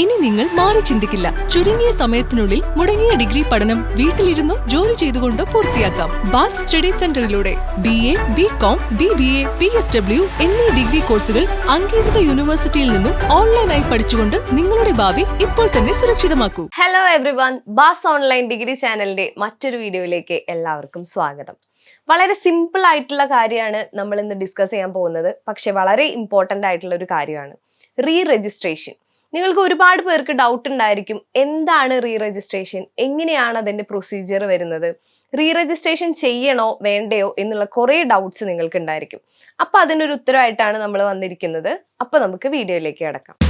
ഇനി നിങ്ങൾ മാറി ചിന്തിക്കില്ല. ചുരുങ്ങിയ സമയത്തിനുള്ളിൽ മുടങ്ങിയ ഡിഗ്രി പഠനം വീട്ടിലിരുന്നോ ജോലി ചെയ്തുകൊണ്ടോ പൂർത്തിയാക്കാം. Bass study സെന്ററിലൂടെ B A B com B B A P S W എന്നീ ഡിഗ്രി കോഴ്സുകൾ അംഗീകൃത യൂണിവേഴ്സിറ്റിയിൽ നിന്നും ഓൺലൈനായി പഠിച്ചുകൊണ്ട് നിങ്ങളുടെ ഭാവി ഇപ്പോൾ തന്നെ സുരക്ഷിതമാക്കൂ. Hello everyone Baas online degree ചാനലിന്റെ മറ്റൊരു വീഡിയോയിലേക്ക് എല്ലാവർക്കും സ്വാഗതം. വളരെ സിമ്പിൾ ആയിട്ടുള്ള കാര്യമാണ് നമ്മൾ ഇന്ന് ഡിസ്കസ് ചെയ്യാൻ പോകുന്നത്. പക്ഷെ വളരെ ഇമ്പോർട്ടന്റ് ആയിട്ടുള്ള ഒരു കാര്യമാണ്. റീ രജിസ്ട്രേഷൻ നിങ്ങൾക്ക് ഒരുപാട് പേർക്ക് ഡൗട്ട് ഉണ്ടായിരിക്കും. എന്താണ് റീ രജിസ്ട്രേഷൻ എങ്ങനെയാണ് അതിന്റെ പ്രൊസീജിയർ വരുന്നത്? റീ രജിസ്ട്രേഷൻ ചെയ്യണോ വേണ്ടയോ എന്നുള്ള കുറേ ഡൗട്ട്സ് നിങ്ങൾക്ക് ഉണ്ടായിരിക്കും. അപ്പോൾ അതിനൊരു ഉത്തരവായിട്ടാണ് നമ്മൾ വന്നിരിക്കുന്നത്. അപ്പോൾ നമുക്ക് വീഡിയോയിലേക്ക് കിടക്കാം.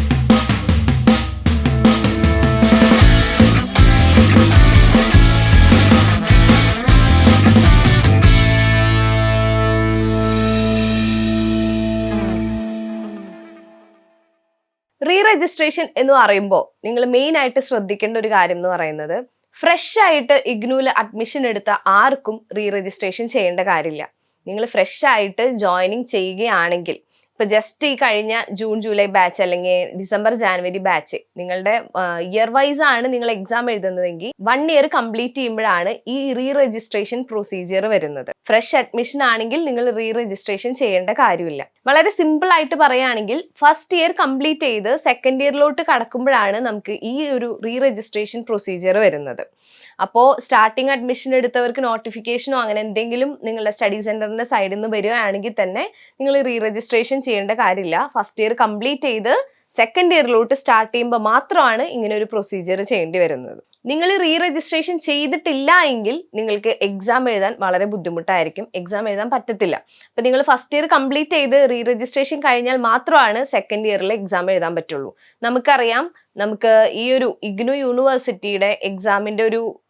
റീ രജിസ്ട്രേഷൻ എന്ന് പറയുമ്പോൾ നിങ്ങൾ മെയിൻ ആയിട്ട് ശ്രദ്ധിക്കേണ്ട ഒരു കാര്യം എന്ന് പറയുന്നത് ഫ്രഷ് ആയിട്ട് ഇഗ്നൂൽ അഡ്മിഷൻ എടുത്ത ആർക്കും റീ രജിസ്ട്രേഷൻ ചെയ്യേണ്ട കാര്യമില്ല. നിങ്ങൾ ഫ്രഷ് ആയിട്ട് ജോയിനിങ് ചെയ്യുകയാണെങ്കിൽ ഇപ്പൊ ജസ്റ്റ് ഈ കഴിഞ്ഞ ജൂൺ ജൂലൈ ബാച്ച് അല്ലെങ്കിൽ ഡിസംബർ ജാനുവരി ബാച്ച് നിങ്ങളുടെ ഇയർ വൈസ് ആണ് നിങ്ങൾ എക്സാം എഴുതുന്നതെങ്കിൽ വൺ ഇയർ കംപ്ലീറ്റ് ചെയ്യുമ്പോഴാണ് ഈ റീ രജിസ്ട്രേഷൻ പ്രൊസീജിയർ വരുന്നത്. ഫ്രഷ് അഡ്മിഷൻ ആണെങ്കിൽ നിങ്ങൾ റീ രജിസ്ട്രേഷൻ ചെയ്യേണ്ട കാര്യമില്ല. വളരെ സിമ്പിൾ ആയിട്ട് പറയുകയാണെങ്കിൽ ഫസ്റ്റ് ഇയർ കംപ്ലീറ്റ് ചെയ്ത് സെക്കൻഡ് ഇയറിലോട്ട് കടക്കുമ്പോഴാണ് നമുക്ക് ഈ ഒരു റീ രജിസ്ട്രേഷൻ പ്രൊസീജിയർ വരുന്നത്. അപ്പോൾ സ്റ്റാർട്ടിംഗ് അഡ്മിഷൻ എടുത്തവർക്ക് നോട്ടിഫിക്കേഷനോ അങ്ങനെ എന്തെങ്കിലും നിങ്ങളുടെ സ്റ്റഡി സെന്ററിന്റെ സൈഡിൽ നിന്ന് വരികയാണെങ്കിൽ തന്നെ നിങ്ങൾ റീ രജിസ്ട്രേഷൻ ചെയ്യേണ്ട കാര്യമില്ല. ഫസ്റ്റ് ഇയർ കംപ്ലീറ്റ് ചെയ്ത് സെക്കൻഡ് ഇയറിലോട്ട് സ്റ്റാർട്ട് ചെയ്യുമ്പോൾ മാത്രമാണ് ഇങ്ങനെ ഒരു പ്രൊസീജിയർ ചെയ്യേണ്ടി വരുന്നത്. നിങ്ങൾ റീ രജിസ്ട്രേഷൻ ചെയ്തിട്ടില്ല എങ്കിൽ നിങ്ങൾക്ക് എക്സാം എഴുതാൻ വളരെ ബുദ്ധിമുട്ടായിരിക്കും. എക്സാം എഴുതാൻ പറ്റത്തില്ല. അപ്പം നിങ്ങൾ ഫസ്റ്റ് ഇയർ കംപ്ലീറ്റ് ചെയ്ത് റീ രജിസ്ട്രേഷൻ കഴിഞ്ഞാൽ മാത്രമാണ് സെക്കൻഡ് ഇയറിൽ എക്സാം എഴുതാൻ പറ്റുള്ളൂ. നമുക്കറിയാം നമുക്ക് ഈ ഒരു ഇഗ്നു യൂണിവേഴ്സിറ്റിയുടെ എക്സാമിന്റെ ഒരു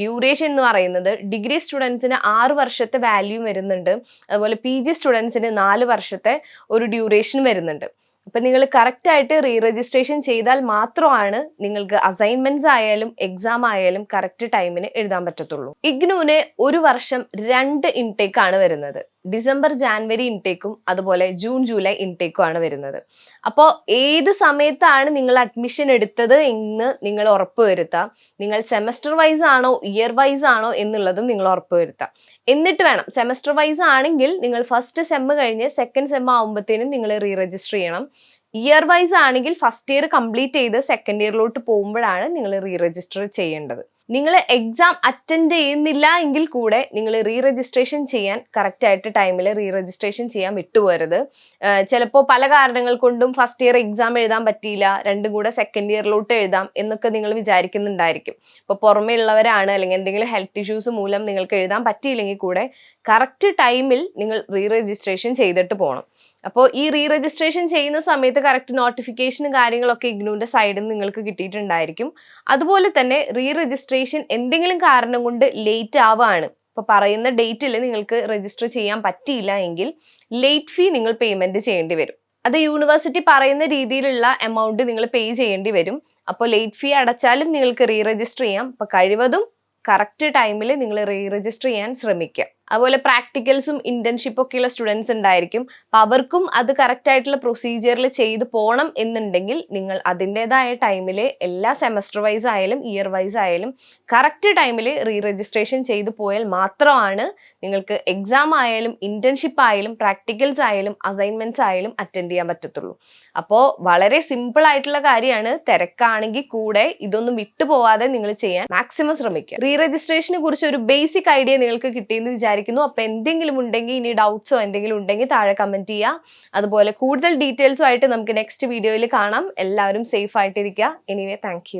ഡ്യൂറേഷൻ എന്ന് പറയുന്നത് ഡിഗ്രി സ്റ്റുഡൻസിന് ആറ് വർഷത്തെ വാല്യൂ വരുന്നുണ്ട്. അതുപോലെ പി ജി സ്റ്റുഡൻസിന് നാല് വർഷത്തെ ഒരു ഡ്യൂറേഷൻ വരുന്നുണ്ട്. അപ്പൊ നിങ്ങൾ കറക്റ്റായിട്ട് റീ രജിസ്ട്രേഷൻ ചെയ്താൽ മാത്രമാണ് നിങ്ങൾക്ക് അസൈൻമെന്റ്സ് ആയാലും എക്സാം ആയാലും കറക്റ്റ് ടൈമിന് എഴുതാൻ പറ്റത്തുള്ളൂ. ഇഗ്നുവിന് ഒരു വർഷം രണ്ട് ഇൻടേക്ക് ആണ് വരുന്നത്. ഡിസംബർ ജാനുവരി ഇൻടേക്കും അതുപോലെ ജൂൺ ജൂലൈ ഇൻടേക്കും ആണ് വരുന്നത്. അപ്പോൾ ഏത് സമയത്താണ് നിങ്ങൾ അഡ്മിഷൻ എടുത്തത് എന്ന് നിങ്ങൾ ഉറപ്പുവരുത്താം നിങ്ങൾ സെമസ്റ്റർ വൈസ് ആണോ ഇയർ വൈസ് ആണോ എന്നുള്ളതും നിങ്ങൾ ഉറപ്പുവരുത്താം എന്നിട്ട് വേണം സെമസ്റ്റർ വൈസ് ആണെങ്കിൽ നിങ്ങൾ ഫസ്റ്റ് സെമ്മ് കഴിഞ്ഞ് സെക്കൻഡ് സെമ്മ് ആകുമ്പോഴത്തേനും നിങ്ങൾ റീ രജിസ്റ്റർ ചെയ്യണം. ഇയർ വൈസ് ആണെങ്കിൽ ഫസ്റ്റ് ഇയർ കംപ്ലീറ്റ് ചെയ്ത് സെക്കൻഡ് ഇയറിലോട്ട് പോകുമ്പോഴാണ് നിങ്ങൾ റീ രജിസ്റ്റർ ചെയ്യേണ്ടത്. നിങ്ങൾ എക്സാം അറ്റൻഡ് ചെയ്യുന്നില്ല എങ്കിൽ കൂടെ നിങ്ങൾ റീ രജിസ്ട്രേഷൻ ചെയ്യാൻ കറക്റ്റ് ആയിട്ട് ടൈമിൽ റീ രജിസ്ട്രേഷൻ ചെയ്യാൻ വിട്ടുപോരുത് ചിലപ്പോൾ പല കാരണങ്ങൾ കൊണ്ടും ഫസ്റ്റ് ഇയർ എക്സാം എഴുതാൻ പറ്റിയില്ല രണ്ടും കൂടെ സെക്കൻഡ് ഇയറിലോട്ട് എഴുതാം എന്നൊക്കെ നിങ്ങൾ വിചാരിക്കുന്നുണ്ടായിരിക്കും. ഇപ്പോൾ പുറമേ ഉള്ളവരാണ് അല്ലെങ്കിൽ എന്തെങ്കിലും ഹെൽത്ത് ഇഷ്യൂസ് മൂലം നിങ്ങൾക്ക് എഴുതാൻ പറ്റിയില്ലെങ്കിൽ കൂടെ കറക്റ്റ് ടൈമിൽ നിങ്ങൾ റീ രജിസ്ട്രേഷൻ ചെയ്തിട്ട് പോകണം അപ്പോൾ ഈ റീ രജിസ്ട്രേഷൻ ചെയ്യുന്ന സമയത്ത് കറക്റ്റ് നോട്ടിഫിക്കേഷനും കാര്യങ്ങളൊക്കെ ഇഗ്നുവിന്റെ സൈഡിൽ നിന്ന് നിങ്ങൾക്ക് കിട്ടിയിട്ടുണ്ടായിരിക്കും. അതുപോലെ തന്നെ റീ രജിസ്ട്രേഷൻ എന്തെങ്കിലും കാരണം കൊണ്ട് ലേറ്റ് ആവുകയാണ് ഇപ്പോൾ പറയുന്ന ഡേറ്റിൽ നിങ്ങൾക്ക് രജിസ്റ്റർ ചെയ്യാൻ പറ്റിയില്ല എങ്കിൽ ലേറ്റ് ഫീ നിങ്ങൾ പേയ്മെന്റ് ചെയ്യേണ്ടി വരും. അത് യൂണിവേഴ്സിറ്റി പറയുന്ന രീതിയിലുള്ള എമൗണ്ട് നിങ്ങൾ പേ ചെയ്യേണ്ടി വരും. അപ്പോൾ ലേറ്റ് ഫീ അടച്ചാലും നിങ്ങൾക്ക് റീ രജിസ്റ്റർ ചെയ്യാം. അപ്പോൾ കഴിവതും കറക്റ്റ് ടൈമിൽ നിങ്ങൾ റീ രജിസ്റ്റർ ചെയ്യാൻ ശ്രമിക്കുക അതുപോലെ പ്രാക്ടിക്കൽസും ഇന്റേൺഷിപ്പ് ഒക്കെയുള്ള സ്റ്റുഡൻസ് ഉണ്ടായിരിക്കും. അപ്പം അവർക്കും അത് കറക്റ്റ് ആയിട്ടുള്ള പ്രൊസീജിയറിൽ ചെയ്തു പോകണം എന്നുണ്ടെങ്കിൽ നിങ്ങൾ അതിന്റെതായ ടൈമിൽ എല്ലാ സെമസ്റ്റർ വൈസ് ആയാലും ഇയർ വൈസ് ആയാലും കറക്റ്റ് ടൈമിൽ റീ രജിസ്ട്രേഷൻ ചെയ്തു പോയാൽ മാത്രമാണ് നിങ്ങൾക്ക് എക്സാം ആയാലും ഇന്റേൺഷിപ്പ് ആയാലും പ്രാക്ടിക്കൽസ് ആയാലും അസൈൻമെന്റ്സ് ആയാലും അറ്റൻഡ് ചെയ്യാൻ പറ്റത്തുള്ളൂ. അപ്പോൾ വളരെ സിമ്പിൾ ആയിട്ടുള്ള കാര്യമാണ്. തിരക്കാണെങ്കിൽ കൂടെ ഇതൊന്നും വിട്ടുപോവാതെ നിങ്ങൾ ചെയ്യാൻ മാക്സിമം ശ്രമിക്കുക. റീ രജിസ്ട്രേഷനെ കുറിച്ച് ഒരു ബേസിക് ഐഡിയ നിങ്ങൾക്ക് കിട്ടിയെന്ന് വിചാരിക്കുന്നു. അപ്പോൾ എന്തെങ്കിലും ഉണ്ടെങ്കിൽ ഇനി ഡൗട്ട്സോ എന്തെങ്കിലും ഉണ്ടെങ്കിൽ താഴെ കമന്റ് ചെയ്യുക അതുപോലെ കൂടുതൽ ഡീറ്റെയിൽസും ആയിട്ട് നമുക്ക് നെക്സ്റ്റ് വീഡിയോയിൽ കാണാം. എല്ലാവരും സേഫ് ആയിട്ടിരിക്കുക. Anyway thank